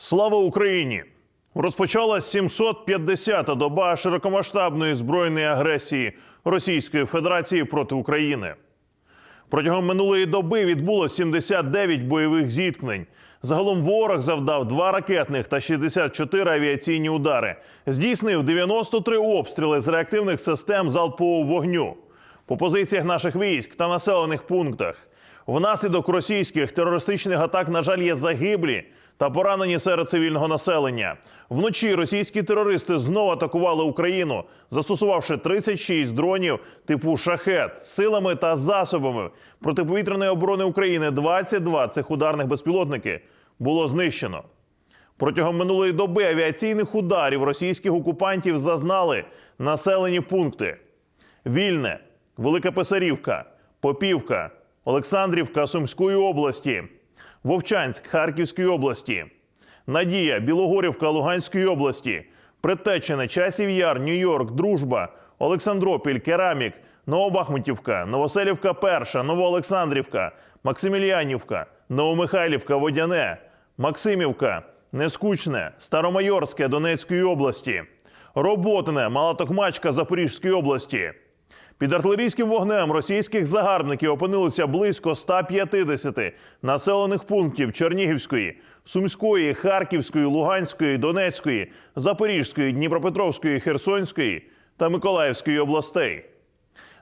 Слава Україні! Розпочалась 750-та доба широкомасштабної збройної агресії Російської Федерації проти України. Протягом минулої доби відбуло 79 бойових зіткнень. Загалом ворог завдав два ракетних та 64 авіаційні удари. Здійснив 93 обстріли з реактивних систем залпового вогню по позиціях наших військ та населених пунктах. Внаслідок російських терористичних атак, на жаль, є загиблі та поранені серед цивільного населення. Вночі російські терористи знову атакували Україну, застосувавши 36 дронів типу шахет силами та засобами протиповітряної оборони України. 22 цих ударних безпілотники було знищено. Протягом минулої доби авіаційних ударів російських окупантів зазнали населені пункти: Вільне, Велика Писарівка, Попівка, Олександрівка Сумської області, Вовчанськ Харківської області, Надія, Білогорівка Луганської області, Предтечене, Часів Яр, Нью-Йорк, Дружба, Олександропіль, Керамік, Новобахмутівка, Новоселівка Перша, Новоолександрівка, Максимілянівка, Новомихайлівка, Водяне, Максимівка, Нескучне, Старомайорське Донецької області, Роботине, Малатокмачка Запорізької області. Під артилерійським вогнем російських загарбників опинилося близько 150 населених пунктів Чернігівської, Сумської, Харківської, Луганської, Донецької, Запорізької, Дніпропетровської, Херсонської та Миколаївської областей.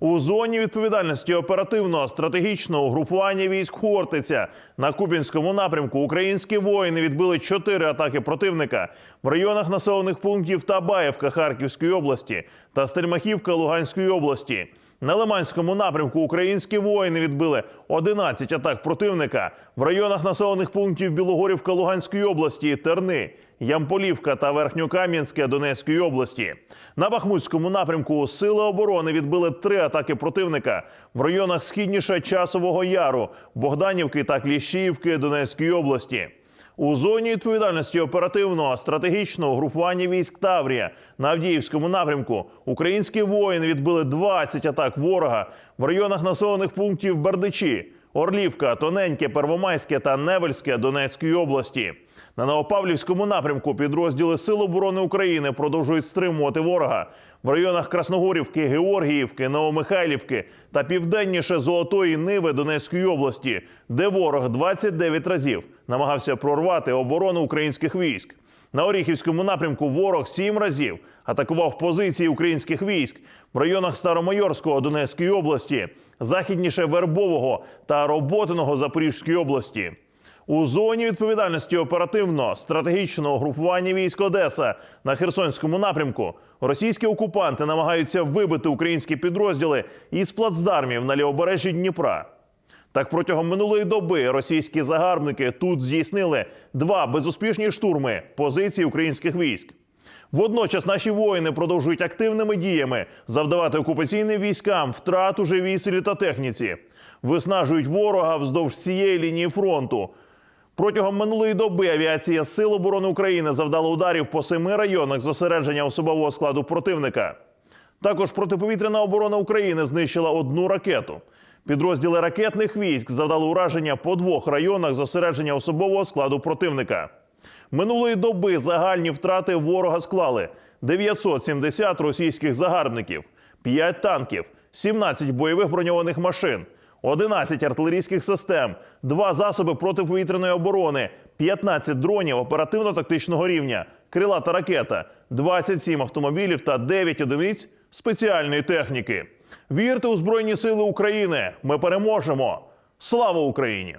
У зоні відповідальності оперативного стратегічного угрупування військ Хортиця на Кубінському напрямку українські воїни відбили чотири атаки противника в районах населених пунктів Табаєвка Харківської області та Стельмахівка Луганської області. На Лиманському напрямку українські воїни відбили 11 атак противника в районах населених пунктів Білогорівка Луганської області, Терни, Ямполівка та Верхньокам'янське Донецької області. На Бахмутському напрямку сили оборони відбили три атаки противника в районах східніше Часового Яру, Богданівки та Кліщіївки Донецької області. У зоні відповідальності оперативного стратегічного групування військ Таврія на Авдіївському напрямку українські воїни відбили 20 атак ворога в районах населених пунктів Бердичі, Орлівка, Тоненьке, Первомайське та Невельське Донецької області. На Новопавлівському напрямку підрозділи Сил оборони України продовжують стримувати ворога в районах Красногорівки, Георгіївки, Новомихайлівки та південніше Золотої Ниви Донецької області, де ворог 29 разів намагався прорвати оборону українських військ. На Оріхівському напрямку ворог сім разів атакував позиції українських військ в районах Старомайорського Донецької області, західніше Вербового та Роботиного Запорізької області. У зоні відповідальності оперативно стратегічного групування військ Одеса на Херсонському напрямку російські окупанти намагаються вибити українські підрозділи із плацдармів на лівобережжі Дніпра. Так протягом минулої доби російські загарбники тут здійснили два безуспішні штурми позицій українських військ. Водночас наші воїни продовжують активними діями завдавати окупаційним військам втрат у живій силі та техніці, виснажують ворога вздовж цієї лінії фронту. Протягом минулої доби авіація Сил оборони України завдала ударів по семи районах зосередження особового складу противника. Також протиповітряна оборона України знищила одну ракету. Підрозділи ракетних військ завдали ураження по двох районах зосередження особового складу противника. Минулої доби загальні втрати ворога склали 970 російських загарбників, 5 танків, 17 бойових броньованих машин, 11 артилерійських систем, 2 засоби протиповітряної оборони, 15 дронів оперативно-тактичного рівня, крилата ракета, 27 автомобілів та 9 одиниць спеціальної техніки. Вірте у Збройні Сили України! Ми переможемо! Слава Україні!